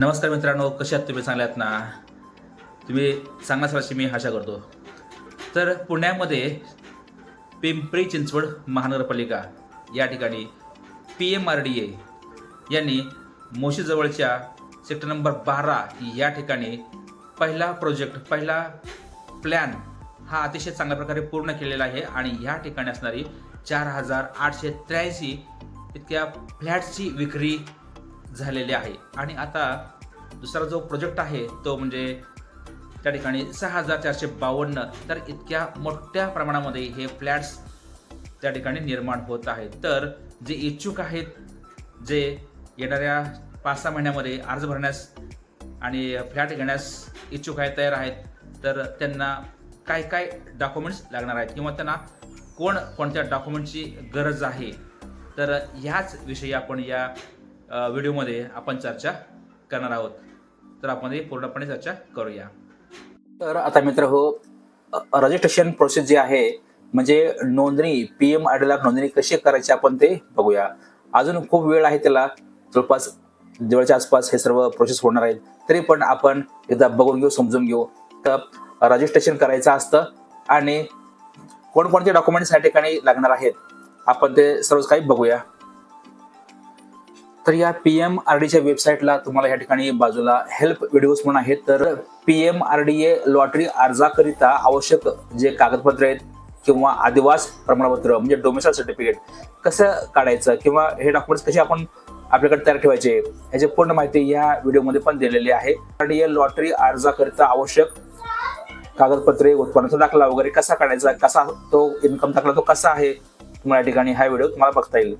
नमस्कार मित्रांनो कसे आहात तुम्ही? चांगले आहात ना? तुम्ही चांगलाच अशी मी आशा करतो. तर पुण्यामध्ये पिंपरी चिंचवड महानगरपालिका या ठिकाणी P M R D A यांनी मोशीजवळच्या सेक्टर नंबर बारा या ठिकाणी पहिला प्रोजेक्ट पहिला प्लॅन हा अतिशय चांगल्या प्रकारे पूर्ण केलेला आहे आणि या ठिकाणी असणारी चार हजार आठशे त्र्याऐंशी इतक्या फ्लॅटची विक्री झालेले आहे. आणि आता दुसरा जो प्रोजेक्ट आहे तो म्हणजे त्या ठिकाणी सहा हजार चारशे बावन्न. तर इतक्या मोठ्या प्रमाणामध्ये हे फ्लॅट्स त्या ठिकाणी निर्माण होत आहेत. तर जे इच्छुक आहेत जे येणाऱ्या पाच सहा महिन्यामध्ये अर्ज भरण्यास आणि फ्लॅट घेण्यास इच्छुक आहेत तयार आहेत तर त्यांना काय काय डॉक्युमेंट्स लागणार आहेत किंवा त्यांना कोण कोणत्या डॉक्युमेंटची गरज आहे? तर ह्याच विषयी आपण या व्हिडिओमध्ये आपण चर्चा करणार आहोत. तर आपण हे पूर्णपणे चर्चा करूया. तर आता मित्र हो रजिस्ट्रेशन प्रोसेस जी आहे म्हणजे नोंदणी पी एम आय नोंदणी कशी करायची आपण ते बघूया. अजून खूप वेळ आहे त्याला. जवळपास जवळच्या आसपास हे सर्व प्रोसेस होणार आहेत. तरी पण आपण एकदा बघून घेऊ समजून घेऊ. तर रजिस्ट्रेशन करायचं असतं आणि कोणकोणते डॉक्युमेंट्स या ठिकाणी लागणार आहेत आपण ते सर्व काही बघूया. तर या पी एम आर डीच्या वेबसाईटला तुम्हाला या ठिकाणी बाजूला हेल्प व्हिडिओज म्हणून आहेत. तर P M R D A lottery अर्जाकरिता आवश्यक जे कागदपत्र आहेत किंवा आदिवास प्रमाणपत्र म्हणजे डोमिसाईल सर्टिफिकेट कसं काढायचं किंवा हे डॉक्युमेंट्स कसे आपण आपल्याकडे तयार ठेवायचे याची पूर्ण माहिती या व्हिडिओमध्ये पण दिलेली आहे. आर डी ए लॉटरी अर्जाकरिता आवश्यक कागदपत्रे उत्पन्नाचा दाखला वगैरे कसा काढायचा कसा तो इन्कम दाखला तो कसा आहे तुम्हाला या ठिकाणी हा व्हिडिओ तुम्हाला बघता येईल.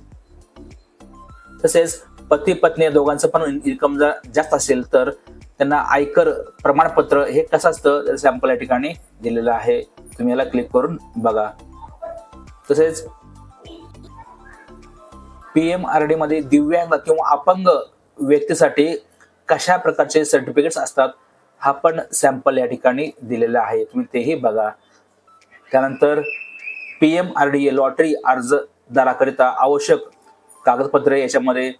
तसेच पती पत्नी या दोघांचं पण इन्कम जर जास्त असेल तर त्यांना आयकर प्रमाणपत्र हे कसं असतं? सॅम्पल या ठिकाणी दिलेलं आहे. तुम्ही याला क्लिक करून बघा. तसेच पी एम आर डी मध्ये दिव्यांग किंवा अपंग व्यक्तीसाठी कशा प्रकारचे सर्टिफिकेट्स असतात हा पण सॅम्पल या ठिकाणी दिलेला आहे. तुम्ही तेही बघा. त्यानंतर P M R D A lottery अर्जदाराकरिता आवश्यक कागदपत्रे याच्यामध्ये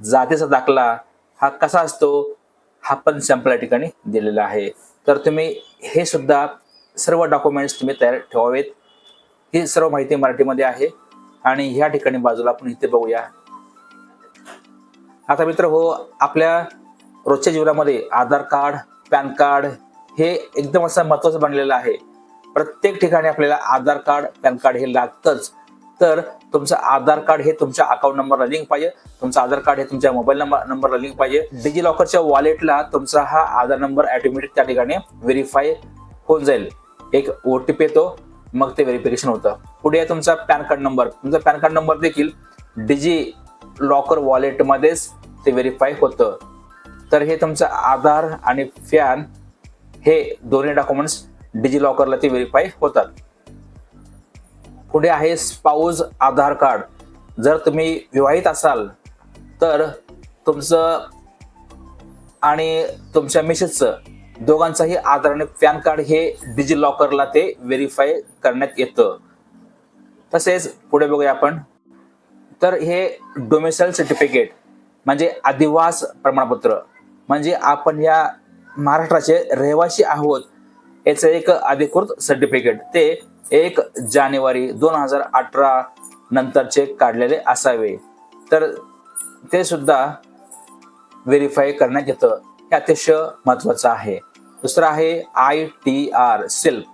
जातीचा दाखला हा कसा असतो हा पण सॅम्पल या ठिकाणी दिलेला आहे. तर तुम्ही हे सुद्धा सर्व डॉक्युमेंट्स तुम्ही तयार ठेवावेत. ही सर्व माहिती मराठीमध्ये आहे आणि ह्या ठिकाणी बाजूला आपण इथे बघूया. आता मित्र हो आपल्या रोजच्या जीवनामध्ये आधार कार्ड पॅन कार्ड हे एकदम असं महत्वाचं बनलेलं आहे. प्रत्येक ठिकाणी आपल्याला आधार कार्ड पॅन कार्ड हे लागतंच. तर तुमचं आधार कार्ड हे तुमच्या अकाउंट नंबरला लिंक पाहिजे. तुमचं आधार कार्ड हे तुमच्या मोबाईल नंबर नंबरला लिंक पाहिजे. डिजी लॉकरच्या वॉलेटला तुमचा हा आधार नंबर ऑटोमॅटिक त्या ठिकाणी व्हेरीफाय होऊन जाईल. एक ओ टी पी येतो मग ते व्हेरिफिकेशन होतं. पुढे आहे तुमचा पॅन कार्ड नंबर तुमचा पॅन कार्ड नंबर देखील डिजी लॉकर वॉलेटमध्येच ते व्हेरीफाय होतं. तर हे तुमचं आधार आणि फॅन हे दोन्ही डॉक्युमेंट्स डिजी लॉकरला ते व्हेरीफाय होतात. पुढे आहे स्पाऊज आधार कार्ड जर तुम्ही विवाहित असाल तर तुमचं आणि तुमच्या मिसेसचं दोघांचाही आधार आणि पॅन कार्ड हे डिजी लॉकरला ते व्हेरीफाय करण्यात येतं. तसेच पुढे बघूया आपण. तर हे डोमिसाईल सर्टिफिकेट म्हणजे अधिवास प्रमाणपत्र म्हणजे आपण या महाराष्ट्राचे रहिवासी आहोत याचं एक अधिकृत सर्टिफिकेट ते एक जानेवारी दोन हजार अठरा नंतरचे काढलेले असावे. तर ते सुद्धा व्हेरीफाय करण्यात येतं. हे अतिशय महत्वाचं आहे. दुसरं आहे आय टी आर सेल्फ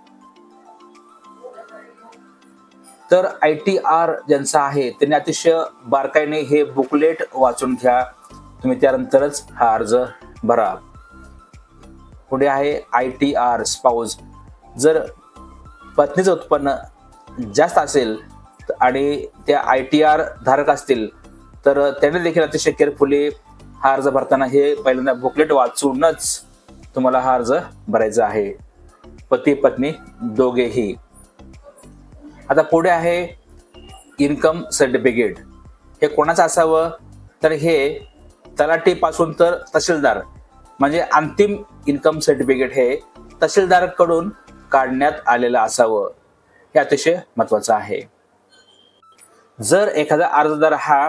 तर आय टी आर ज्यांचा आहे त्यांनी अतिशय बारकाईने हे बुकलेट वाचून घ्या. तुम्ही त्यानंतरच हा अर्ज भरा. पुढे आहे आय टी आर स्पाऊज जर पत्नीचं उत्पन्न जास्त असेल आणि त्या आय टी आर धारक असतील तर त्याने देखील अतिशय केअरफुली हा अर्ज भरताना हे पहिल्यांदा बुकलेट वाचूनच तुम्हाला हा अर्ज भरायचा आहे. पती पत्नी दोघेही. आता पुढे आहे इन्कम सर्टिफिकेट हे कोणाचं असावं? तर हे तलाठीपासून तर तहसीलदार म्हणजे अंतिम इन्कम सर्टिफिकेट हे तहसीलदारकडून काढण्यात आलेलं असावं हे अतिशय महत्वाचं आहे. जर एखादा अर्जदार हा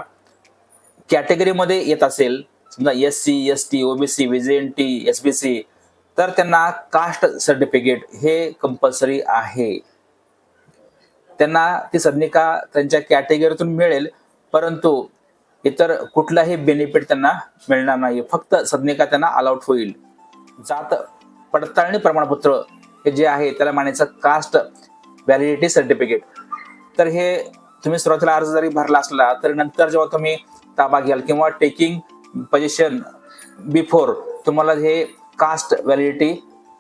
कॅटेगरीमध्ये येत असेल समजा S C S T OBC VJNT S B C तर त्यांना कास्ट सर्टिफिकेट हे कंपल्सरी आहे. त्यांना ती सदनिका त्यांच्या कॅटेगरीतून मिळेल परंतु इतर कुठलाही बेनिफिट त्यांना मिळणार नाही फक्त सदनिका त्यांना अलाउट होईल. जात पडताळणी प्रमाणपत्र हे जे आहे त्याला मानायचं कास्ट व्हॅलिडिटी सर्टिफिकेट तर हे तुम्ही सुरुवातीला अर्ज जरी भरला असला तरी नंतर जेव्हा तुम्ही ताबा घ्याल किंवा टेकिंग पोझिशन बिफोर तुम्हाला हे कास्ट व्हॅलिडिटी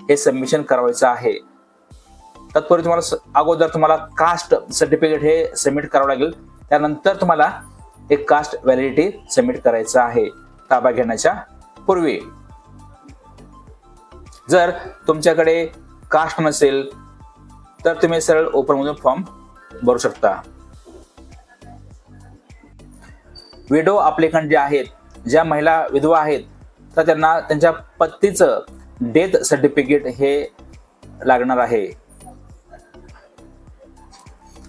हे सबमिशन करावायचं आहे. तत्पूर्वी तुम्हाला अगोदर तुम्हाला कास्ट सर्टिफिकेट हे सबमिट करावं लागेल. त्यानंतर तुम्हाला एक कास्ट व्हॅलिडिटी सबमिट करायचं आहे ताबा घेण्याच्या पूर्वी. जर तुमच्याकडे कास्ट नसेल तर तुम्ही सरळ ओपनमधून फॉर्म भरू शकता. विडो अप्लिकंट जे आहेत ज्या महिला विधवा आहेत तर त्यांना त्यांच्या पत्नीचं डेथ सर्टिफिकेट हे लागणार आहे.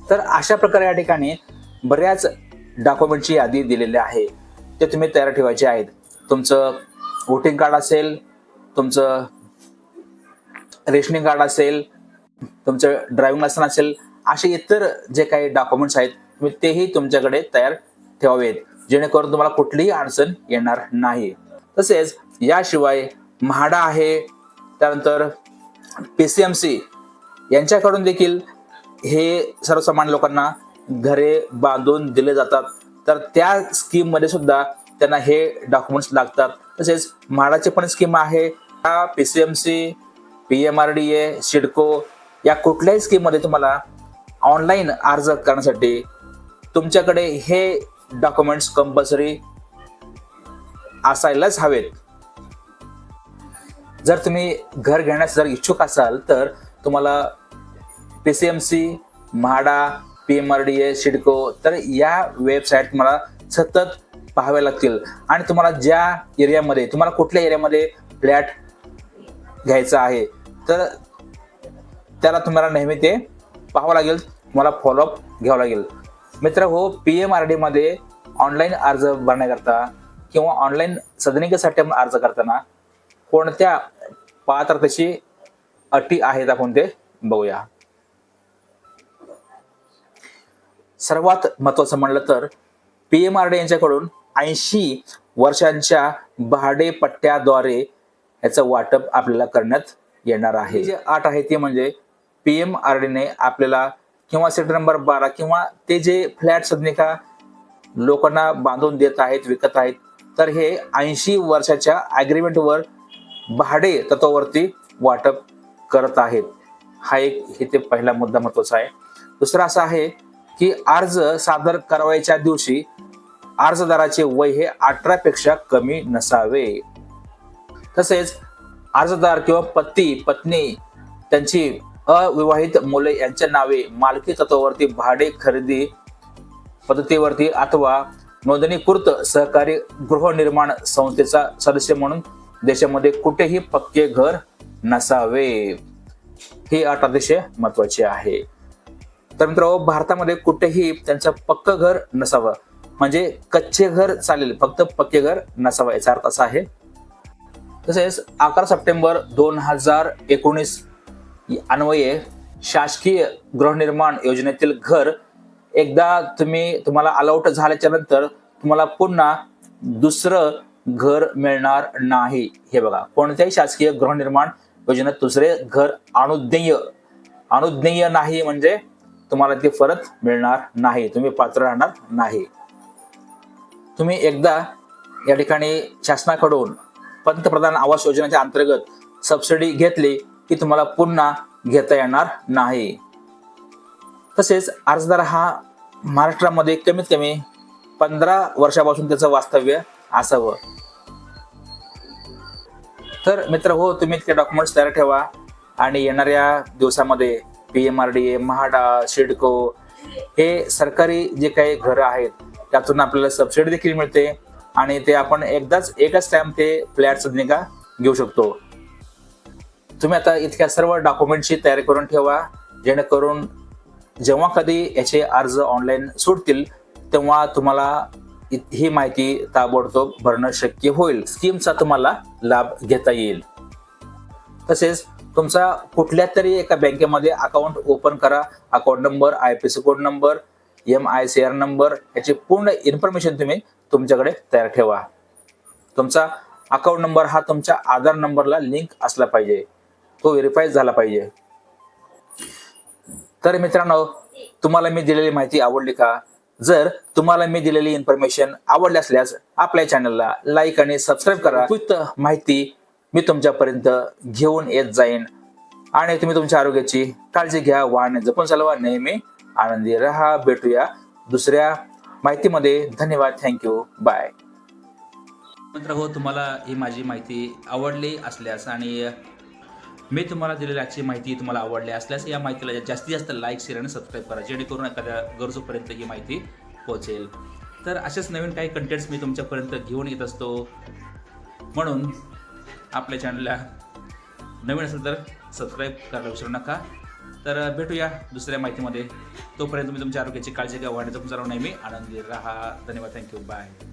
तर अशा प्रकारे या ठिकाणी बऱ्याच डॉक्युमेंटची यादी दिलेली आहे. ते तुम्ही तयार ठेवायचे आहेत. तुमचं वोटिंग कार्ड असेल तुमचं रेशनिंग कार्ड असेल तुमचं ड्रायव्हिंग लायसन असेल असे इतर जे काही डॉक्युमेंट्स आहेत तुम्ही तेही तुमच्याकडे तयार ठेवावेत जेणेकरून तुम्हाला कुठलीही अडचण येणार नाही. तसेच याशिवाय म्हाडा आहे त्यानंतर पी सी एम सी यांच्याकडून देखील हे सर्वसामान्य लोकांना घरे बांधून दिले जातात. तर त्या स्कीममध्ये सुद्धा त्यांना हे डॉक्युमेंट्स लागतात. तसेच म्हाडाची पण स्कीम आहे. त्या P C M C P M R D A CIDCO या कुठल्याही स्कीममध्ये तुम्हाला ऑनलाईन अर्ज करण्यासाठी तुमच्याकडे हे डॉक्युमेंट्स कंपल्सरी असायलाच हवेत. जर तुम्ही घर घेण्यास जर इच्छुक असाल तर तुम्हाला P C M C MHADA P M R D A CIDCO तर या वेबसाईट तुम्हाला सतत पाहाव्या लागतील. आणि तुम्हाला ज्या एरियामध्ये तुम्हाला कुठल्या एरियामध्ये फ्लॅट घ्यायचा आहे तर त्याला तुम्हाला नेहमी ते पाहावं लागेल तुम्हाला फॉलोअप घ्यावं लागेल. मित्र हो पी एम आरमध्ये ऑनलाईन अर्ज भरण्याकरता किंवा ऑनलाईन सदनिकेसाठी आपण अर्ज करताना कोणत्या पात्रतेची अटी आहेत आपण ते बघूया. सर्वात महत्वाचं म्हणलं तर पी एम आर डी यांच्याकडून ऐंशी वर्षांच्या भाडेपट्ट्याद्वारे याचं वाटप आपल्याला करण्यात येणार आहे. जे आठ आहे ते म्हणजे पी एम आर डीने आपल्याला किंवा सेक्टर नंबर बारा किंवा ते जे फ्लॅट सदनिका लोकांना बांधून देत आहेत विकत आहेत तर हे ऐंशी वर्षाच्या अग्रीमेंटवर भाडे तत्वावरती वाटप करत आहेत. हा एक हे ते पहिला मुद्दा महत्त्वाचा आहे. दुसरा असा आहे की अर्ज सादर करावयाच्या दिवशी अर्जदाराचे वय हे अठरा पेक्षा कमी नसावे. तसेच अर्जदार किंवा पती पत्नी त्यांची अविवाहित मुले यांच्या नावे मालकी तत्वावरती भाडे खरेदी पद्धतीवरती अथवा नोंदणीकृत सहकारी गृहनिर्माण संस्थेचा सदस्य म्हणून देशामध्ये कुठेही पक्के घर नसावे. ही अट अतिशय महत्वाची आहे. तर मित्र भारतामध्ये कुठेही त्यांचं पक्क घर नसावं म्हणजे कच्चे घर चालेल फक्त पक्के घर नसावं याचा अर्थ असा आहे. तसेच अकरा सप्टेंबर दोन हजार एकोणीस अन्वये शासकीय गृहनिर्माण योजनेतील घर एकदा तुम्ही तुम्हाला अलाउट झाल्याच्यानंतर तुम्हाला पुन्हा दुसरं घर मिळणार नाही. हे बघा कोणत्याही शासकीय गृहनिर्माण योजनेत दुसरे घर अनुज्ञेय अनुज्ञेय नाही म्हणजे तुम्हाला ते परत मिळणार नाही तुम्ही पात्र राहणार नाही. तुम्ही एकदा या ठिकाणी शासनाकडून पंतप्रधान आवास योजनेच्या अंतर्गत सबसिडी घेतली की तुम्हाला पुन्हा घेता येणार नाही. तसेच अर्जदार हा महाराष्ट्रामध्ये कमीत कमी पंधरा वर्षापासून त्याचं वास्तव्य असावं. तर मित्र हो तुम्ही इतके डॉक्युमेंट्स तयार ठेवा आणि येणाऱ्या दिवसामध्ये P M R D A MHADA CIDCO हे सरकारी जे काही घरं आहेत त्यातून आपल्याला सबसिडी देखील मिळते. आणि ते आपण एकदाच एकच टाइम ते फ्लॅट सदनिका घेऊ शकतो. तुम्ही आता इतक्या सर्व डॉक्युमेंटची तयारी करून ठेवा जेणेकरून जेव्हा कधी याचे अर्ज ऑनलाईन सुटतील तेव्हा तुम्हाला इ- ही माहिती ताबडतोब भरणं शक्य होईल. स्कीमचा तुम्हाला लाभ घेता येईल. तसेच तुमचा कुठल्या तरी एका बँकेमध्ये अकाउंट ओपन करा. Account number I P C code number M I C R number याची पूर्ण इन्फॉर्मेशन तुम्ही तुमच्याकडे तयार ठेवा. तुमचा अकाउंट नंबर हा तुमच्या आधार नंबरला लिंक असला पाहिजे. तो व्हेरीफाय झाला पाहिजे. तर मित्रांनो तुम्हाला मी दिलेली माहिती आवडली का? जर तुम्हाला मी दिलेली इन्फॉर्मेशन आवडली असल्यास आपल्या चॅनलला लाईक आणि सबस्क्राईब करा. उपयुक्त. माहिती मी तुमच्यापर्यंत घेऊन येत जाईन. आणि तुम्ही तुमच्या आरोग्याची काळजी घ्या. वाहने जपून चालवा. नेहमी आनंदी राहा भेटूया दुसऱ्या माहितीमध्ये. धन्यवाद थँक्यू बाय मित्र हो तुम्हाला ही माझी माहिती आवडली असल्यास आणि मी तुम्हाला दिलेल्याची माहिती तुम्हाला आवडली असल्यास या माहितीला जास्तीत जास्त लाईक शेअर आणि सबस्क्राईब करा. जेणेकरून एखाद्या गरजूपर्यंत ही माहिती पोहोचेल. तर असेच नवीन काही कंटेंट्स मी तुमच्यापर्यंत घेऊन येत असतो. म्हणून आपल्या चॅनलला नवीन असेल तर सबस्क्राईब करायला विसरू नका. तर भेटूया दुसऱ्या माहितीमध्ये. तोपर्यंत तुम्ही तुमच्या आरोग्याची काळजी घ्या. वाढण्याचं तुमचा नेहमी आनंदी राहा. धन्यवाद. Thank you bye